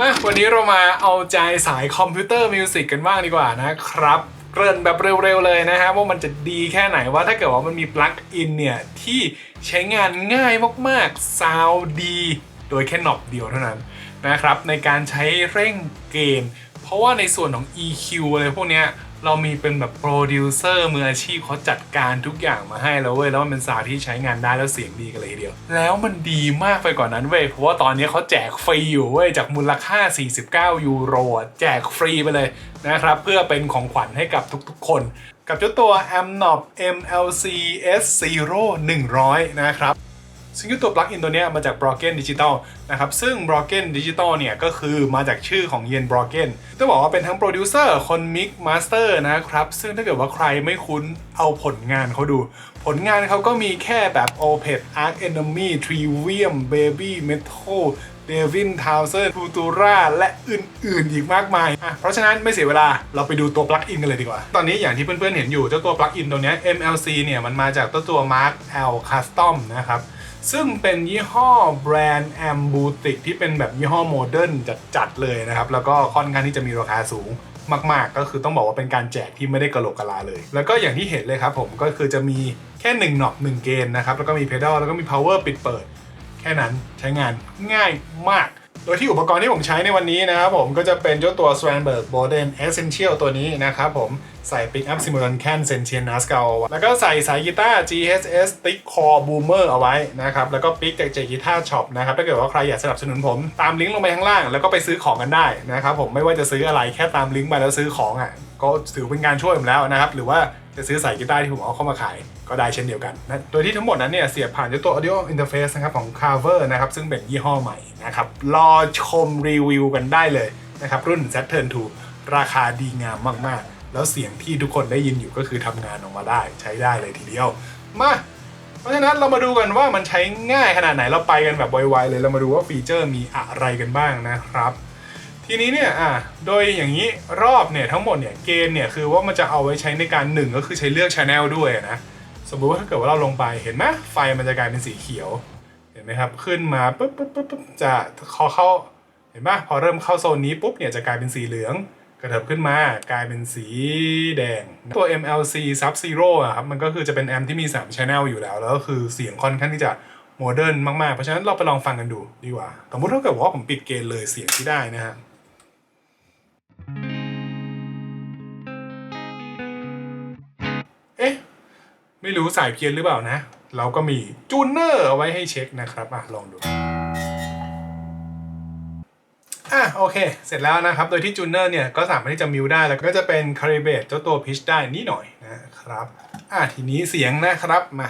อะวันนี้เรามาเอาใจสายคอมพิวเตอร์มิวสิกกันบ้างดีกว่านะครับเกริ่นแบบเร็วๆเลยนะฮะว่ามันจะดีแค่ไหนว่าถ้าเกิดว่ามันมีปลั๊กอินเนี่ย ที่ใช้งานง่ายมากๆซาวดี โดยแค่หนอบเดียวเท่านั้นนะครับ ในการใช้เร่งเกมเพราะว่าในส่วนของ EQ อะไรพวกเนี้ย เรามีเป็นแบบโปรดิวเซอร์มืออาชีพเขาจัดการทุกอย่างมาให้แล้วเว้ยแล้วมันเป็นสาวที่ใช้งานได้แล้วเสียงดีกันเลยทีเดียว แล้วมันดีมากไปกว่านั้นเว้ยเพราะว่าตอนนี้เขาแจกฟรีอยู่เว้ยจากมูลค่า 49 ยูโรแจกฟรีไปเลยนะครับเพื่อเป็นของขวัญให้กับทุกๆ คนกับเจ้าตัว a m n o p MLC S0 100 นะครับ ซึ่งตัวปลั๊กอินตัวนี้มาจาก Broken Digital นะครับ ซึ่ง Broken Digital เนี่ยก็คือมาจากชื่อของเยน Broken ต้องบอกว่าเป็นทั้งโปรดิวเซอร์คนมิกมาสเตอร์นะครับ ซึ่งถ้าเกิดว่าใครไม่คุ้นเอาผลงานเขาดู ผลงานเขาก็มีแค่แบบ o p e t Arc Enemy Trivium Baby Metal Devin Townsend Futura และอื่นๆ อีกมากมายอะเพราะฉะนั้นไม่เสียเวลาเราไปดูตัวปลั๊กอินกันเลยดีกว่า ตอนนี้อย่างที่เพื่อนๆ เห็นอยู่เจ้าตัวปลั๊กอินตัวนี้ MLC เนี่ยมันมาจากตัวตัว Mark L Custom นะครับ ซึ่งเป็นยี่ห้อแบรนด์แอมบูติกที่เป็นแบบยี่ห้อโมเดิร์นจัดๆเลยนะครับ แล้วก็ค่อนข้างที่จะมีราคาสูงมากๆ ก็คือต้องบอกว่าเป็นการแจกที่ไม่ได้กระโหลกกะลาเลย แล้วก็อย่างที่เห็นเลยครับผมก็คือจะมีแค่1หนอบ1เกณฑ์นะครับ แล้วก็มีเพด a ลแล้วก็มี power ปิดเปิด แค่นั้นใช้งานง่ายมาก โดยที่อุปกรณ์ที่ผมใช้ในวันนี้นะครับผมก็จะเป็นเจ้าตัว Swanberg Boden Essential ตัวนี้นะครับผม ใส่ Pick Up Simulon Can Sentient n a s c a l แล้วก็ใส่สายกีตาร์ GHS Stick Core Boomer เอาไว้นะครับแล้วก็ปิกจากเจกีตาร์ช็อปนะครับถ้าเกิดว่าใครอยากสนับสนุนผมตามลิงก์ลงไปข้างล่าง แล้วก็ไปซื้อของกันได้นะครับผมไม่ว่าจะซื้ออะไรแค่ตามลิงก์ไปแล้วซื้อของอะก็ถือเป็นการช่วยผมแล้วนะครับหรือว่าจะซื้อสายกีตาร์ที่ผมเอาเข้ามาขายก็ได้เช่นเดียวกันนะโดยที่ทั้งหมดนั้นเนี่ยเสียบผ่านเจ้าตัว audio interface นะครับของ Carver นะครับซึ่งเป็นยี่ห้อใหม่นะครับรอชมรีวิวกันได้เลยนะครับรุ่น Saturn 2 ราคาดีงามมากๆ แล้วเสียงที่ทุกคนได้ยินอยู่ก็คือทำงานออกมาได้ใช้ได้เลยทีเดียว มา เพราะฉะนั้นเรามาดูกันว่ามันใช้ง่ายขนาดไหนเราไปกันแบบไวๆเลยเรามาดูว่าฟีเจอร์มีอะไรกันบ้างนะครับ ทีนี้เนี่ยอะโดยอย่างนี้รอบเนี่ยทั้งหมดเนี่ยเกณฑ์เนี่ยคือว่ามันจะเอาไว้ใช้ในการหนึ่งก็คือใช้เลือกช anel ด้วยนะสมมุติว่าถ้าเกิดว่าเราลงไปเห็นไหมไฟมันจะกลายเป็นสีเขียวเห็นไหมครับขึ้นมาปุ๊บปุ๊บปุ๊บปุ๊บจะพอเข้าเห็นไหมพอเริ่มเข้าโซนนี้ปุ๊บเนี่ยจะกลายเป็นสีเหลือง กระเถิบขึ้นมากลายเป็นสีแดง ตัว MLC Sub Zero อะครับมันก็คือจะเป็นแอมป์ที่มี 3 Channel อยู่แล้ว แล้วก็คือเสียงค่อนข้างที่จะโมเดิร์นมาก ๆ เพราะฉะนั้นเราไปลองฟังกันดูดีกว่า สมมติถ้าเกิดว่าผมปิดเกณฑ์เลยเสียงที่ได้นะฮะเอ๊ะ ไม่รู้สายเพี้ยนหรือเปล่านะ เราก็มีจูนเนอร์เอาไว้ให้เช็คนะครับอะลองดู อะโอเค เสร็จแล้วนะครับ โดยที่จูเนอร์เนี่ยก็สามารถที่จะมิวได้ แล้วก็จะเป็นคาริเบตเจ้าตัวพิชได้นิดหน่อยนะครับ อะทีนี้เสียงนะครับมา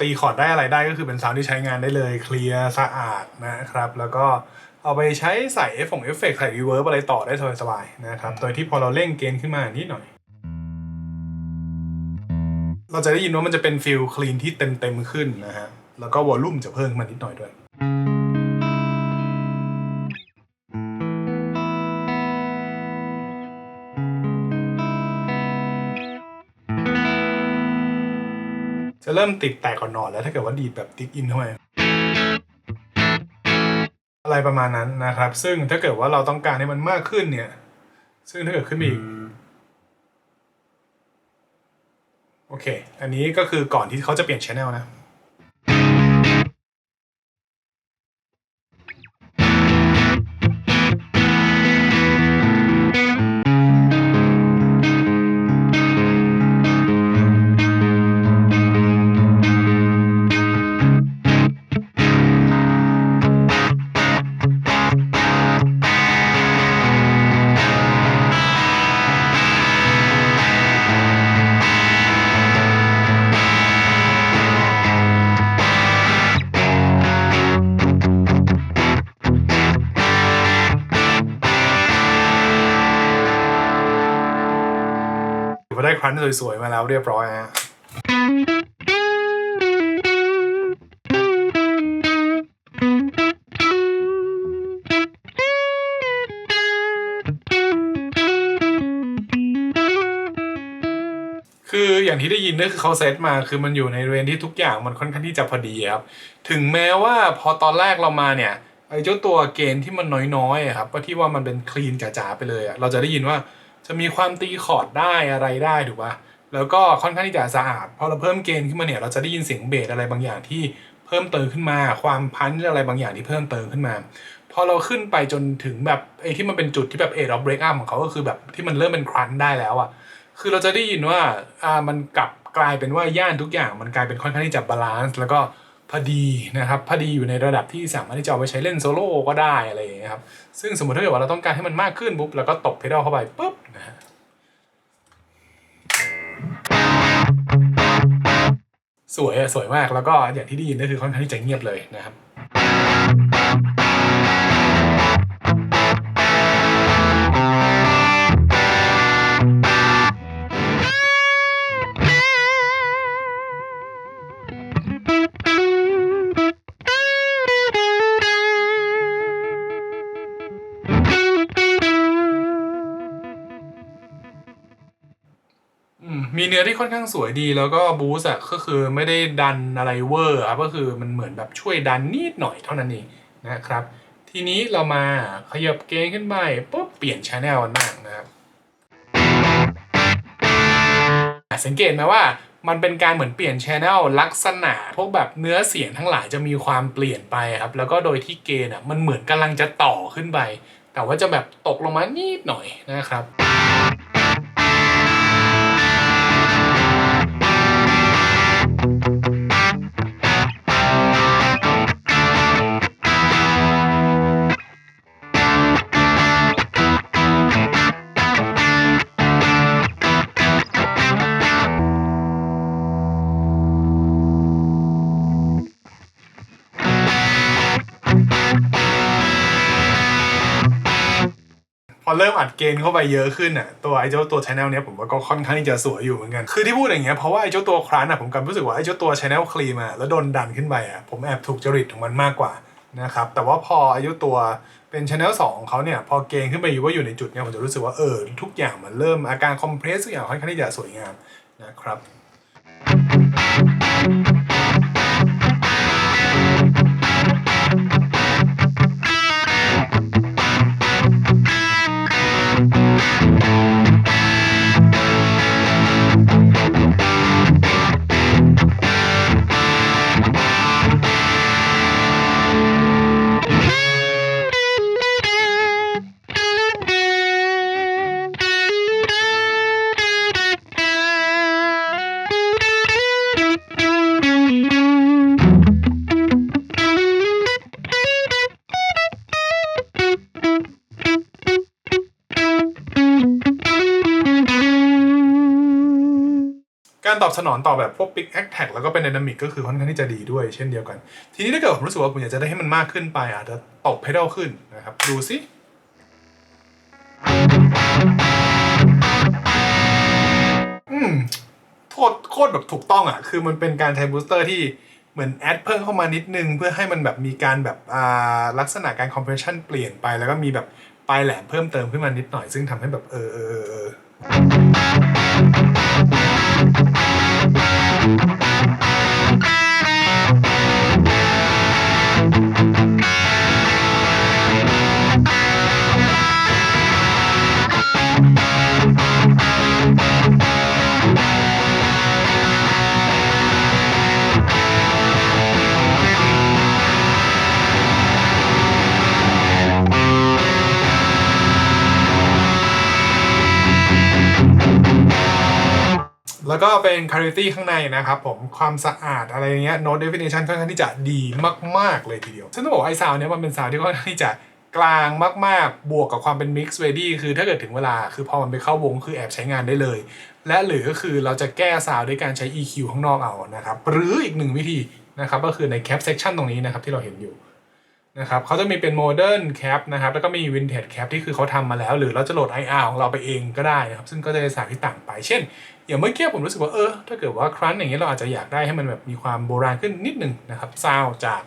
ตีคอร์ดได้อะไรได้ก็คือเป็นซาวด์ที่ใช้งานได้เลยเคลียร์สะอาดนะครับ แล้วก็เอาไปใช้ใส่เอฟของเอฟเฟกต์ใส่รีเวิร์บอะไรต่อได้สบายๆนะครับ โดยที่พอเราเร่งเกณฑ์ขึ้นมานิดหน่อย เราจะได้ยินว่ามันจะเป็นฟิลคลีนที่เต็มเต็มๆขึ้นนะฮะ แล้วก็วอลลุ่มจะเพิ่มขึ้นมานิดหน่อยด้วย จะเริ่มติดแตกก่อนนอนแล้วถ้าเกิดว่าดีดแบบติ๊กอินเข้าไปอะไรประมาณนั้นนะครับ ซึ่งถ้าเกิดว่าเราต้องการให้มันมากขึ้นเนี่ย ซึ่งถ้าเกิดขึ้นมาอีกโอเค อันนี้ก็คือก่อนที่เขาจะเปลี่ยนช anel นะถือ พันธุ์สวยๆมาแล้วเรียบร้อยฮะคืออย่างที่ได้ยินก็คือเขาเซตมาคือมันอยู่ในเรนที่ทุกอย่างมันค่อนข้างที่จะพอดีครับ ถึงแม้ว่าพอตอนแรกเรามาเนี่ยไอ้เจ้าตัวเกณฑ์ที่มันน้อยๆครับว่ที่ว่ามันเป็นคลีนจ๋าๆไปเลยอะเราจะได้ยินว่า จะมีความตีคอร์ดได้อะไรได้ถูกปะแล้วก็ค่อนข้างที่จะสะอาดพอเราเพิ่มเกณฑ์ขึ้นมาเนี่ยเราจะได้ยินเสียงเบสอะไรบางอย่างที่เพิ่มเติมขึ้นมา ความพันธ์อะไรบางอย่างที่เพิ่มเติมขึ้นมา พอเราขึ้นไปจนถึงแบบไอ้ที่มันเป็นจุดที่แบบเอ of อ r เบรกอัพของเขาก็คือแบบที่มันเริ่มเป็นครันได้แล้วอะคือเราจะได้ยินว่าอ่ามันกลับกลายเป็นว่าย่านทุกอย่างมันกลายเป็นค่อนข้างที่จะบาลานซ์แล้วก็พอดีนะครับพอดีอยู่ในระดับที่สามารถที่จะเอาไปใช้เล่นโซโล่ก็ได้อะไรอย่างเงี้ยครับซึ่งสมมติถ้าเกิดว่าเราต้องการให้มันมากขึ้นปุ๊บแล้วก็ตบเพดานเข้าไปปุ๊บ สวยอะสวยมากแล้วก็อย่างที่ได้ยินก็คือค่อนข้างที่จะเงียบเลยนะครับ มีเนื้อที่ค่อนข้างสวยดีแล้วก็บูสอะก็คือไม่ได้ดันอะไรเวอร์ครับก็คือมันเหมือนแบบช่วยดันนิดหน่อยเท่านั้นเองนะครับ ทีนี้เรามาขยับเกณฑ์ขึ้นไปปุ๊บเปลี่ยนชแนลกันบ้างนะครับสังเกตไหมว่ามันเป็นการเหมือนเปลี่ยนชแนลลักษณะ พวกแบบเนื้อเสียงทั้งหลายจะมีความเปลี่ยนไปครับ แล้วก็โดยที่เกณฑ์อะมันเหมือนกำลังจะต่อขึ้นไป แต่ว่าจะแบบตกลงมานิดหน่อยนะครับ เริ่มอัดเกณฑ์เข้าไปเยอะขึ้นอะตัวไอ้เจ้าตัวชแนลเนี้ยผมว่าก็ค่อนข้างที่จะสวยอยู่เหมือนกัน คือที่พูดอย่างเงี้ยเพราะว่าไอ้เจ้าตัวครันอะผมกำลังรู้สึกว่าไอ้เจ้าตัวชแนลคลีมอะแล้วโดนดันขึ้นไปอะผมแอบถูกจริตของมันมากกว่านะครับแต่ว่าพออ้เจ้าตัวเป็นชแนลสองของเขาเนี่ยพอเกณฑ์ขึ้นไปอยู่ว่าอยู่ในจุดเนี้ยผมจะรู้สึกว่าเออทุกอย่างมันเริ่มอาการคอมเพรสทุกอย่างค่อนข้างที่จะสวยงามนะครับ การตอบสนองต่อแบบพวก Big Act Tag แล้วก็เป็น Dynamic ก็คือค่อนข้างที่จะดีด้วยเช่นเดียวกัน ทีนี้ถ้าเกิดผมรู้สึกว่าผมอยากจะได้ให้มันมากขึ้นไปอาจจะตบ pedal ขึ้นนะครับ ดูสิอืมโทษโคตรแบบถูกต้องอะ คือมันเป็นการใช้บูสเตอร์ที่เหมือนแอดเพิ่มเข้ามานิดนึง เพื่อให้มันแบบมีการแบบอ่าลักษณะการคอมเพรสชันเปลี่ยนไปแล้วก็มีแบบปลายแหลมเพิ่มเติมขึ้นมานิดหน่อยซึ่งทำให้แบบเออเออเออ แล้วก็เป็น clarity ข้างในนะครับผมความสะอาดอะไรเงี้ย note definition ค่อนข้างที่จะดีมาก ๆ เลยทีเดียวซึ่งต้องบอกไอ้ซาวเนี้ยมันเป็นซาวที่ค่อนข้างที่จะกลางมาก ๆ บวกกับความเป็น mix ready คือถ้าเกิดถึงเวลา คือพอมันไปเข้าวงคือแอบใช้งานได้เลย และหรือก็คือเราจะแก้ซาวด้วยการใช้ EQ ข้างนอกเอานะครับ หรืออีกหนึ่งวิธีนะครับก็คือใน cap section ตรงนี้นะครับที่เราเห็นอยู่นะครับเขาจะมีเป็นโมเดิร์นแคปนะครับแล้วก็มีวินเทจแคปที่คือเขาทำมาแล้ว หรือเราจะโหลด IR ของเราไปเองก็ได้นะครับ ซึ่งก็จะได้สายที่ต่างไป เช่น อย่างเมื่อกี้ผมรู้สึกว่าเออถ้าเกิดว่าครั้นอย่างนี้เราอาจจะอยากได้ให้มันแบบมีความโบราณขึ้นนิดหนึ่งนะครับซาวจาก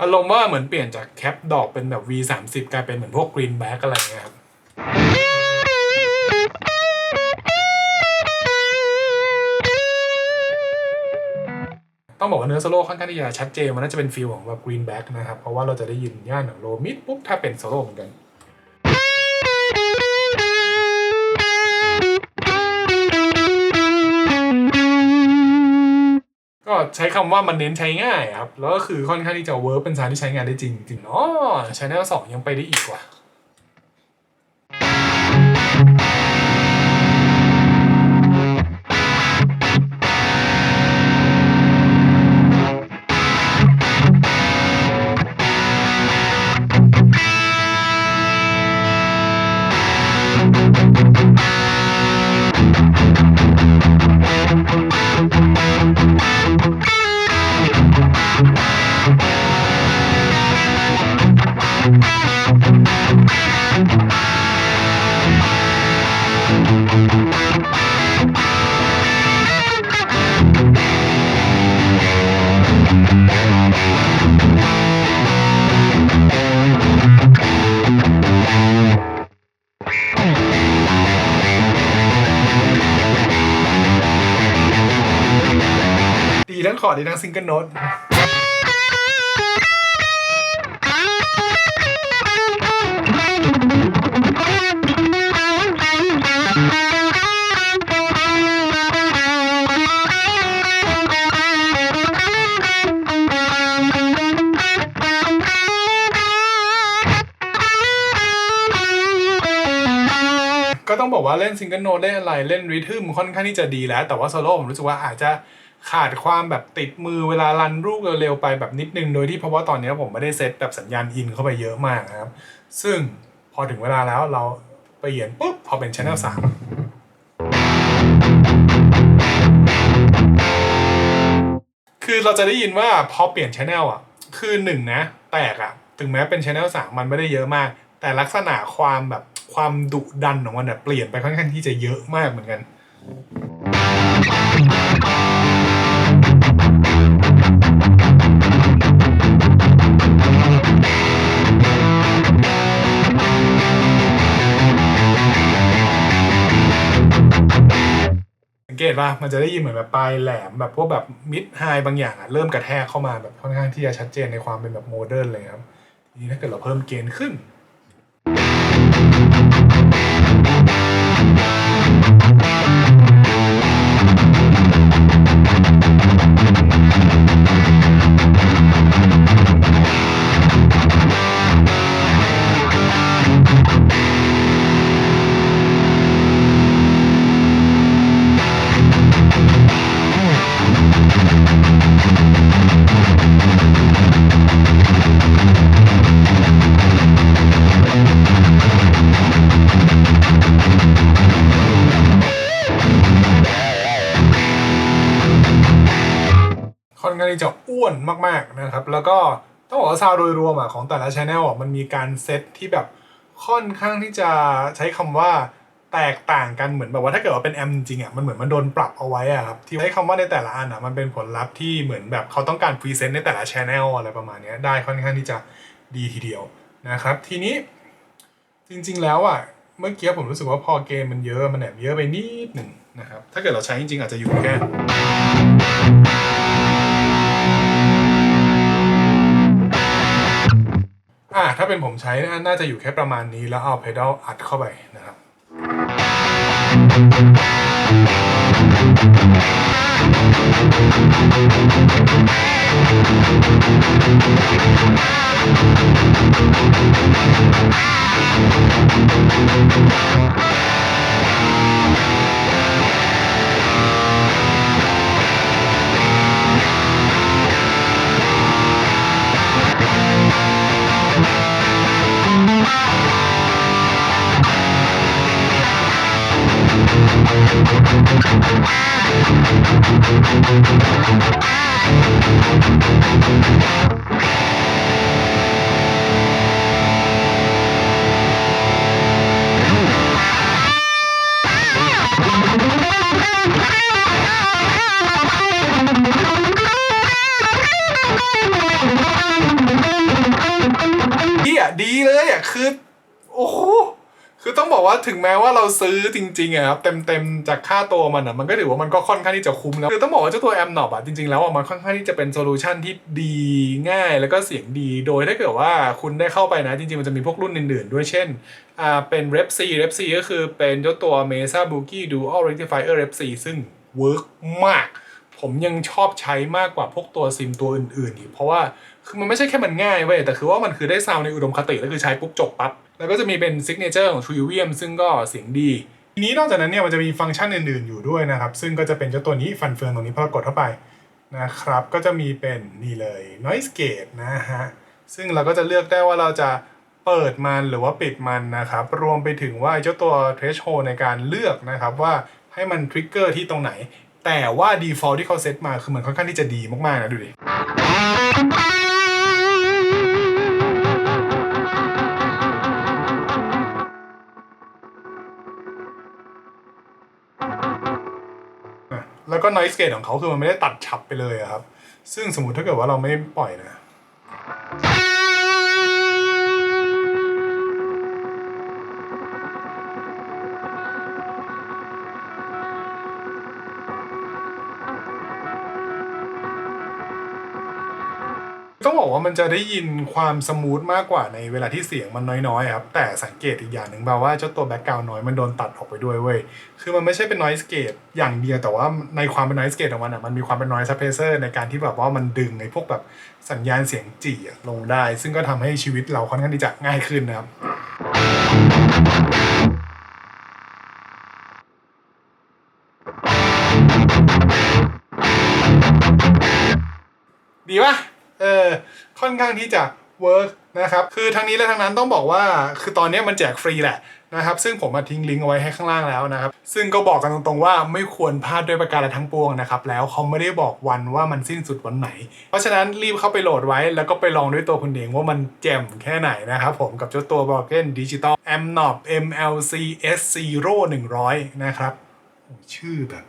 อารมณ์ว่าเหมือนเปลี่ยนจากแคปดอกเป็นแบบ V30 กลายเป็นเหมือนพวกกรีนแบ็กอะไรเงี้ยครับ ต้องบอกว่าเนื้อโซโล่ค่อนข้างที่จะชัดเจนมันน่าจะเป็นฟีลของแบบ Green Back นะครับ เพราะว่าเราจะได้ยินย่านของโลมิดปุ๊บถ้าเป็นโซโล่เหมือนกันก็ใช้คำว่ามันเน้นใช้ง่ายครับ แล้วก็คือค่อนข้างที่จะเวิร์กเป็นซาวด์ที่ใช้งานได้จริงจริงอ๋อชแนลสองยังไปได้อีกว่ะ ดีทั้งคอร์ดดีทั้งซิงเกิลโน้ตก็ต้องบอกว่าเล่นซิงเกิลโน้ตเล่นอะไรเล่นริทึมค่อนข้างที่จะดีแล้ว แต่ว่าโซโล่ผมรู้สึกว่าอาจจะ ขาดความแบบติดมือเวลารันรูปเร็วๆไปแบบนิดนึง โดยที่เพราะว่าตอนนี้ผมไม่ได้เซตแบบสัญญาณอินเข้าไปเยอะมากนะครับ ซึ่งพอถึงเวลาแล้วเราไปเปลี่ยนปุ๊บพอเป็น Channel 3คือเราจะได้ยินว่าพอเปลี่ยนช anel อะ คือหนึ่งนะ แตกอะ ถึงแม้เป็นช anel สามมันไม่ได้เยอะมาก แต่ลักษณะความแบบความดุดันของมันเนี่ยเปลี่ยนไปค่อนข้างที่จะเยอะมากเหมือนกัน เกตว่ามันจะได้ยินเหมือนแบบปลายแหลมแบบพวกแบบมิดไฮบางอย่างอะเริ่มกระแทกเข้ามาแบบค่อนข้างที่จะชัดเจนในความเป็นแบบโมเดิร์นเลยครับทีนี้ถ้าเกิดเราเพิ่มเกณฑ์ขึ้น วนมากๆนะครับ แล้วก็ต้องบอกว่าซาวด์โดยรวมอะของแต่ละช anel อะมันมีการเซตที่แบบค่อนข้างที่จะใช้คำว่าแตกต่างกันเหมือนแบบว่าถ้าเกิดว่าเป็นแอมจริงๆอะมันเหมือนมันโดนปรับเอาไว้อะครับที่ใช้คำว่าในแต่ละอันอะมันเป็นผลลัพธ์ที่เหมือนแบบเขาต้องการพรีเซนต์ในแต่ละช anel อะไรประมาณนี้ได้ค่อนข้างที่จะดีทีเดียวนะครับ ทีนี้จริง ๆ แล้วอะเมื่อกี้ผมรู้สึกว่าพอเกมมันเยอะมันแอบเยอะไปนิดหนึ่งนะครับถ้าเกิดเราใช้จริงๆ อาจจะอยู่แค่ ถ้าเป็นผมใช้น่าน่าจะอยู่แค่ประมาณนี้แล้วเอาเพดอลอัดเข้าไปนะครับอ เลยอะคือ โอ้โหคือต้องบอกว่าถึงแม้ว่าเราซื้อจริงๆอะครับเต็มๆจากค่าตัวมันอะมันก็ถือว่ามันก็ค่อนข้างที่จะคุ้มแล้วคือต้องบอกว่าเจ้าตัวแอมนอบอะจริงๆแล้วอะมันค่อนข้างที่จะเป็นโซลูชันที่ดีง่ายแล้วก็เสียงดีโดยถ้าเกิดว่าคุณได้เข้าไปนะ จริงๆมันจะมีพวกรุ่นอื่นๆด้วยเช่นอ่าเป็น Rep C Rep C ก็คือเป็นเจ้าตัว Mesa Boogie Dual Rectifier Rep C ซึ่งเวิร์กมาก ผมยังชอบใช้มากกว่าพวกตัวซิมตัวอื่นๆอีกเพราะว่า คือมันไม่ใช่แค่มันง่ายเว้ยแต่คือว่ามันคือได้ซาวด์ในอุดมคติแล้วคือใช้ปุ๊บจบปั๊บแล้วก็จะมีเป็นซิกเนเจอร์ของ True v m ซึ่งก็เสียงดีทีนี้นอกจากนั้นเนี่ยมันจะมีฟังก์ชันอื่นๆอยู่ด้วยนะครับ ซึ่งก็จะเป็นเจ้าตัวนี้ฟันเฟืองตรงนี้พอกดเข้าไปนะครับ ก็จะมีเป็นนี่เลย noise gate นะฮะซึ่งเราก็จะเลือกได้ว่าเราจะเปิดมันหรือว่าปิดมันนะครับ รวมไปถึงว่าเจ้าตัว threshold ในการเลือกนะครับว่าให้มันทริกเกอร์ที่ตรงไหน แต่ว่า default ที่เขาเซตมาคือมันค่อนข้างที่จะดีมากๆนะดูดิ แล้วก็ noise gate ของเขาคือมันไม่ได้ตัดฉับไปเลยอะครับ ซึ่งสมมติถ้าเกิดว่าเราไม่ปล่อยนะ ว่ามันจะได้ยินความสมูทมากกว่าในเวลาที่เสียงมันน้อยๆครับแต่สังเกตอีกอย่างหนึ่งแปว่าเจ้าตัวแบ็กกราวน์น้อยมันโดนตัดออกไปด้วยเว้ยคือมันไม่ใช่เป็น noise gate อย่างเดียวแต่ว่าในความเป็น noise gate ของมันอะมันมีความเป็น noise suppressor ในการที่แบบว่ามันดึงไอ้พวกแบบสัญญาณเสียงจี่ลงได้ ซึ่งก็ทำให้ชีวิตเราค่อนข้างที่จะง่ายขึ้นนะครับดีปะเออ ค่อนข้างที่จะเวิร์กนะครับ คือทั้งนี้และทั้งนั้นต้องบอกว่า คือตอนนี้มันแจกฟรีแหละนะครับ ซึ่งผมมาทิ้งลิงก์เอาไว้ให้ข้างล่างแล้วนะครับ ซึ่งก็บอกกันตรงๆว่าไม่ควรพลาดด้วยประการทั้งปวงนะครับ แล้วเขาไม่ได้บอกวันว่ามันสิ้นสุดวันไหน เพราะฉะนั้นรีบเข้าไปโหลดไว้แล้วก็ไปลองด้วยตัวคุณเองว่ามันแจ่มแค่ไหนนะครับผมกับเจ้าตัว Broken Digital a m n o b MLC S0 100 นะครับชื่อแบบ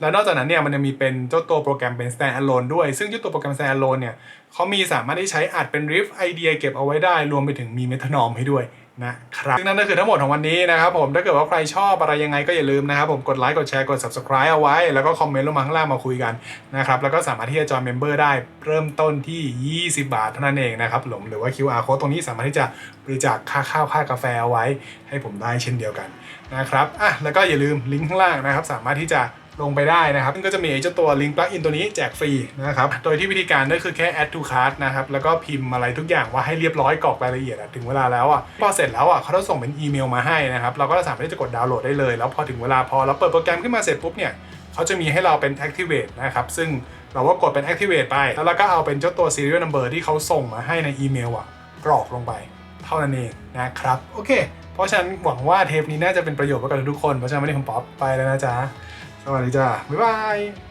แล้วนอกจากนั้นเนี่ยมันยังมีเป็นเจ้าตัวโปรแกรมเป็น standalone ด้วย ซึ่งเจ้าตัวโปรแกรม standalone เนี่ยเขามีสามารถที่ใช้อัดเป็น riff ไอเดียเก็บเอาไว้ได้ รวมไปถึงมีเมทานอมให้ด้วยนะครับซึ่งนั่นก็คือทั้งหมดของวันนี้นะครับผมถ้าเกิดว่าใครชอบอะไรยังไงก็อย่าลืมนะครับผมกดไลค์กดแชร์กด subscribe เอาไว้ แล้วก็คอมเมนต์ลงมาข้างล่างมาคุยกันนะครับแล้วก็สามารถที่จะจอยเมมเบอร์ได้เริ่มต้นที่ 20 บาทเท่านั้นเองนะครับผมหรือว่า QR code ตรงนี้สามารถที่จะบริจาคค่าข้าวค่ากาแฟเอาไว้ ให้ผมได้เช่นเดียวกันนะครับอะแล้วก็อย่าลืมลิงก์ข้างล่างนะครับสามารถที่จะ ลงไปได้นะครับ ซึ่งก็จะมีไอ้เจ้าตัว Link Plugin ตัวนี้แจกฟรีนะครับ โดยที่วิธีการก็คือแค่ add to cart นะครับ แล้วก็พิมพ์อะไรทุกอย่างว่าให้เรียบร้อยกรอกรายละเอียดถึงเวลาแล้วอะ พอเสร็จแล้วอะเขาจะส่งเป็นอีเมลมาให้นะครับ เราก็สามารถที่จะกดดาวน์โหลดได้เลย แล้วพอถึงเวลาพอเราเปิดโปรแกรมขึ้นมาเสร็จปุ๊บเนี่ยเขาจะมีให้เราเป็น activate นะครับ ซึ่งเราก็กดเป็น activate ไป แล้วเราก็เอาเป็นเจ้าตัว serial number ที่เขาส่งมาให้ในอีเมลอะกรอกลงไป เท่านั้นเองนะครับ โอเค เพราะฉะนั้นหวังว่าเทปนี้น่าจะเป็นประโยชน์กับทุกคน เพราะฉะนั้นวันนี้ผมป๊อปไปแล้วนะจ๊ะ สวัสดีจ้าบ๊ายบาย